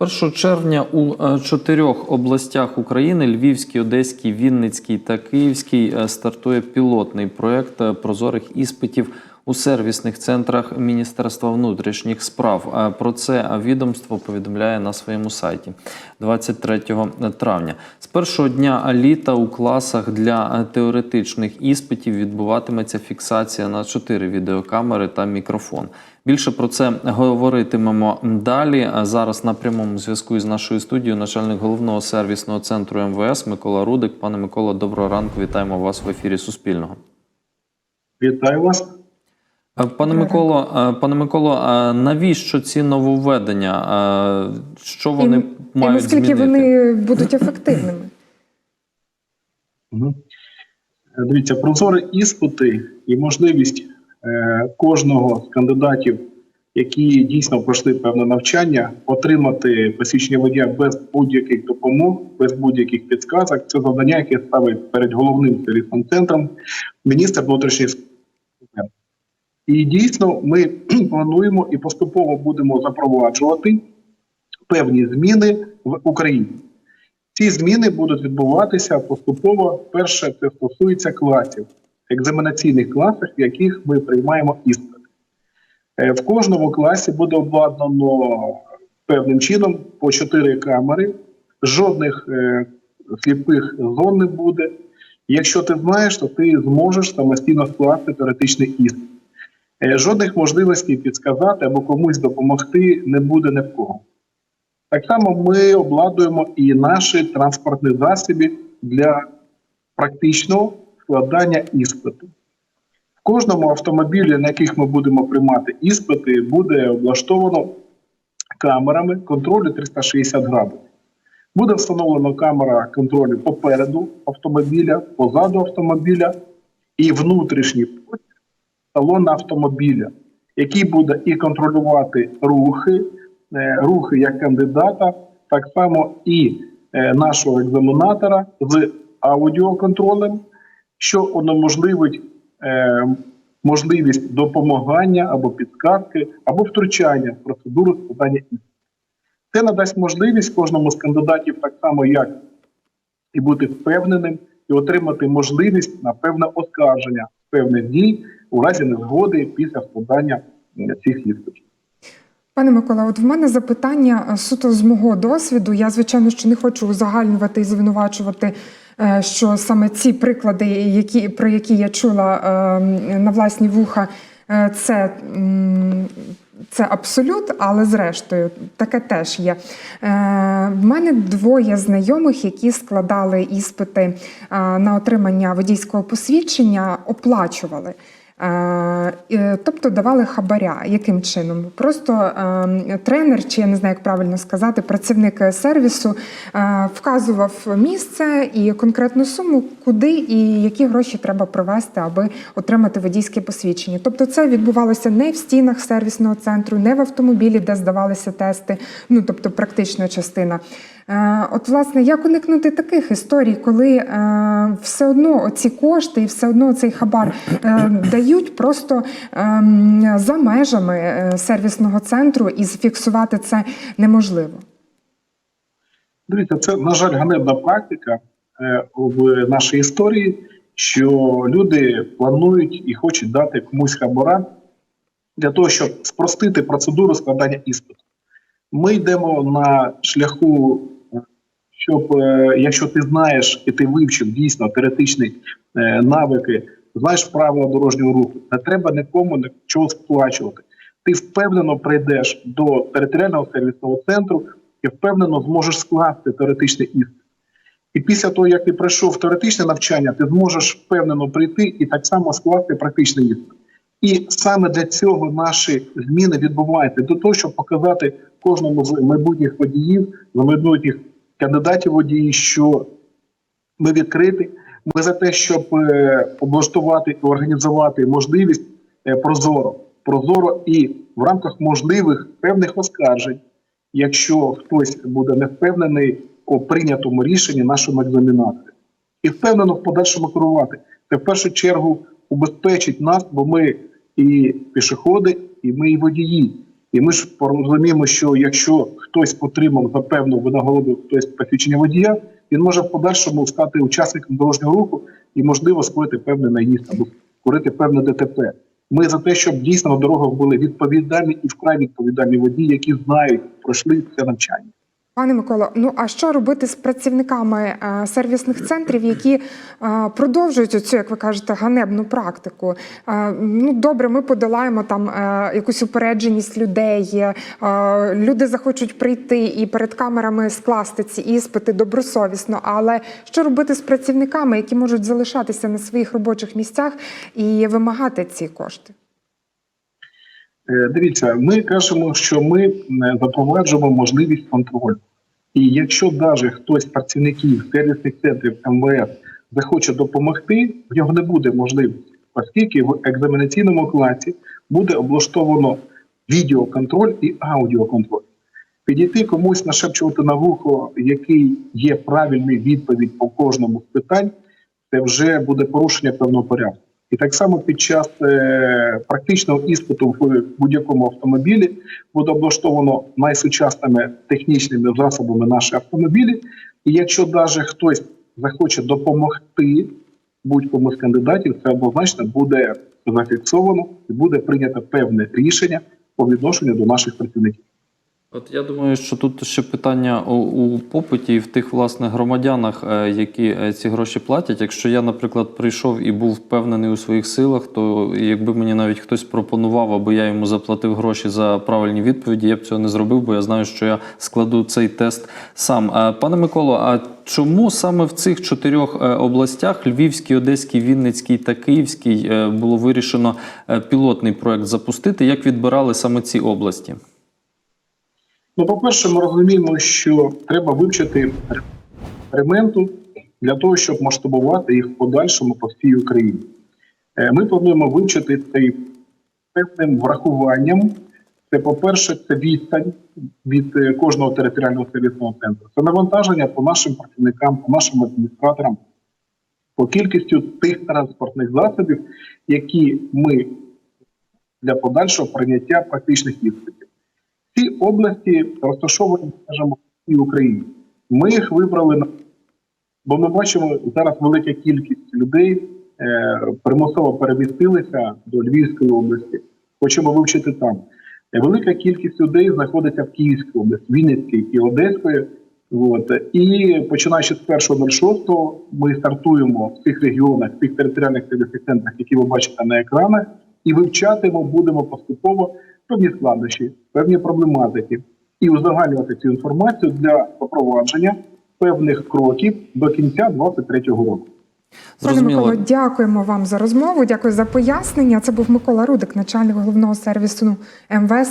З 1 червня у е, чотирьох областях України Львівській, Одеській, Вінницькій та Київській е, стартує пілотний проект е, прозорих іспитів у сервісних центрах Міністерства внутрішніх справ. Про це відомство повідомляє на своєму сайті 23 травня. З першого дня літа у класах для теоретичних іспитів відбуватиметься фіксація на чотири відеокамери та мікрофон. Більше про це говоритимемо далі. Зараз на прямому зв'язку із нашою студією начальник головного сервісного центру МВС Микола Рудик. Пане Микола, доброго ранку. Вітаємо вас в ефірі Суспільного. Вітаю вас. Е, Пане Миколо, е, пане Миколо, а навіщо ці нововведення? Е, Що вони і, мають і наскільки змінити? вони будуть ефективними? Угу. Дивіться, прозорі іспити і можливість е, кожного з кандидатів, які дійсно пройшли певне навчання, отримати посвідчення водія без будь-яких допомог, без будь-яких підказок. Це завдання, яке ставить перед головним сервісним центром міністр внутрішніх. І дійсно ми плануємо і поступово будемо запроваджувати певні зміни в Україні. Ці зміни будуть відбуватися поступово. Перше, це стосується класів, екзаменаційних класах, в яких ми приймаємо іспит. Е, В кожному класі буде обладнано певним чином по чотири камери, жодних е, сліпих зон не буде. Якщо ти знаєш, то ти зможеш самостійно скласти теоретичний іспит. Е, Жодних можливостей підсказати або комусь допомогти не буде ні в кого. Так само ми обладнуємо і наші транспортні засоби для практичного складання іспиту. В кожному автомобілі, на яких ми будемо приймати іспити, буде облаштовано камерами контролю 360 градусів. Буде встановлена камера контролю попереду автомобіля, позаду автомобіля і внутрішній простір салона автомобіля, який буде і контролювати рухи, е, рухи як кандидата, так само і е, нашого екзаменатора з аудіоконтролем, що унеможливить е, можливість допомагання або підказки, або втручання в процедуру складання іспиту. Це надасть можливість кожному з кандидатів так само, як і бути впевненим, і отримати можливість на певне оскарження певних дій у разі незгоди після складання цих лісточок. Пане Микола, от в мене запитання е, суто з мого досвіду. Я, звичайно, що не хочу узагальнювати і звинувачувати, е, що саме ці приклади, які, про які я чула е, на власні вуха, це. Це абсолют, але зрештою таке теж є. Е, в мене двоє знайомих, які складали іспити е, на отримання водійського посвідчення, оплачували. Е, Тобто давали хабаря. Яким чином? Просто е, тренер, чи я не знаю, як правильно сказати, працівник сервісу е, вказував місце і конкретну суму, куди і які гроші треба провести, аби отримати водійське посвідчення. Тобто, це відбувалося не в стінах сервісного центру, не в автомобілі, де здавалися тести, ну тобто практична частина. Е, От, власне, як уникнути таких історій, коли е, все одно ці кошти і все одно цей хабар е, дають просто е, за межами сервісного центру, і зафіксувати це неможливо. Дивіться, це, на жаль, ганебна практика в нашій історії, що люди планують і хочуть дати комусь хабара для того, щоб спростити процедуру складання іспиту. Ми йдемо на шляху, щоб е, якщо ти знаєш і ти вивчив дійсно теоретичні е, навики, знаєш правила дорожнього руху, не треба нікому нічого сплачувати. Ти впевнено прийдеш до територіального сервісного центру і впевнено зможеш скласти теоретичний іспит. І після того, як ти пройшов теоретичне навчання, ти зможеш впевнено прийти і так само скласти практичний іспит. І саме для цього наші зміни відбуваються для того, щоб показати кожному з майбутніх водіїв, майбутніх кандидатів водії, що ми відкриті. Ми за те, щоб е, облаштувати організувати можливість е, прозоро, прозоро і в рамках можливих певних оскаржень, якщо хтось буде не впевнений у прийнятому рішенні нашому екзаменаторі, і впевнено в подальшому керувати. Це в першу чергу убезпечить нас, бо ми і пішоходи, і ми і водії. І ми ж порозуміємо, що якщо хтось отримав за певну винагороду хтось посвідчення водія, він може в подальшому стати учасником дорожнього руху і, можливо, скорити певний наїзд або скорити певне ДТП. Ми за те, щоб дійсно на дорогах були відповідальні і вкрай відповідальні водії, які знають, пройшли це навчання. Пане Миколо, ну а що робити з працівниками е, сервісних центрів, які е, продовжують цю, як ви кажете, ганебну практику? Е, ну добре, ми подолаємо там якусь упередженість людей. люди захочуть прийти і перед камерами скласти ці іспити добросовісно. Але що робити з працівниками, які можуть залишатися на своїх робочих місцях і вимагати ці кошти? Е, Дивіться, ми кажемо, що ми е, запроваджуємо можливість контролю. І якщо навіть хтось з працівників сервісних центрів МВС захоче допомогти, в нього не буде можливості, оскільки в екзаменаційному класі буде облаштовано відеоконтроль і аудіоконтроль. Підійти комусь нашепчувати на вухо, який є правильний відповідь по кожному з питань, це вже буде порушення певного порядку. І так само під час е, практичного іспиту в будь-якому автомобілі буде облаштовано найсучасними технічними засобами наші автомобілі. І якщо навіть хтось захоче допомогти будь-кому з кандидатів, це однозначно буде зафіксовано і буде прийнято певне рішення по відношенню до наших працівників. От я думаю, що тут ще питання у, попиті і в тих власне громадянах, е, які е, ці гроші платять. Якщо я, наприклад, прийшов і був впевнений у своїх силах, то якби мені навіть хтось пропонував, аби я йому заплатив гроші за правильні відповіді, я б цього не зробив, бо я знаю, що я складу цей тест сам. Е, Пане Миколо, а чому саме в цих чотирьох областях Львівській, Одеській, Вінницькій та Київській було вирішено пілотний проект запустити? Як відбирали саме ці області? Ну, по-перше, ми розуміємо, що треба вивчити ремонту для того, щоб масштабувати їх в подальшому по всій Україні. Е, Ми плануємо вивчити цей певним врахуванням. Це, по-перше, це відстань від е, кожного територіального сервісного центру. Це навантаження по нашим працівникам, по нашим адміністраторам, по кількістю тих транспортних засобів, які ми для подальшого прийняття практичних іспитів. Ці області розташовані, скажімо, в Україні. Ми їх вибрали на бо ми бачимо зараз велика кількість людей е, примусово перемістилися до Львівської області. Хочемо вивчити там. Е, Велика кількість людей знаходиться в Київській області, Вінницькій і Одеської. От. І починаючи з 1.06 ми стартуємо в цих регіонах, в тих територіальних центрах, які ви бачите на екранах, і вивчатимо будемо поступово певні складнощі, певні проблематики, і узагальнювати цю інформацію для запровадження певних кроків до кінця 2023 року. Пане Зрозуміло. Миколо, дякуємо вам за розмову. Дякую за пояснення. Це був Микола Рудик, начальник головного сервісу МВС.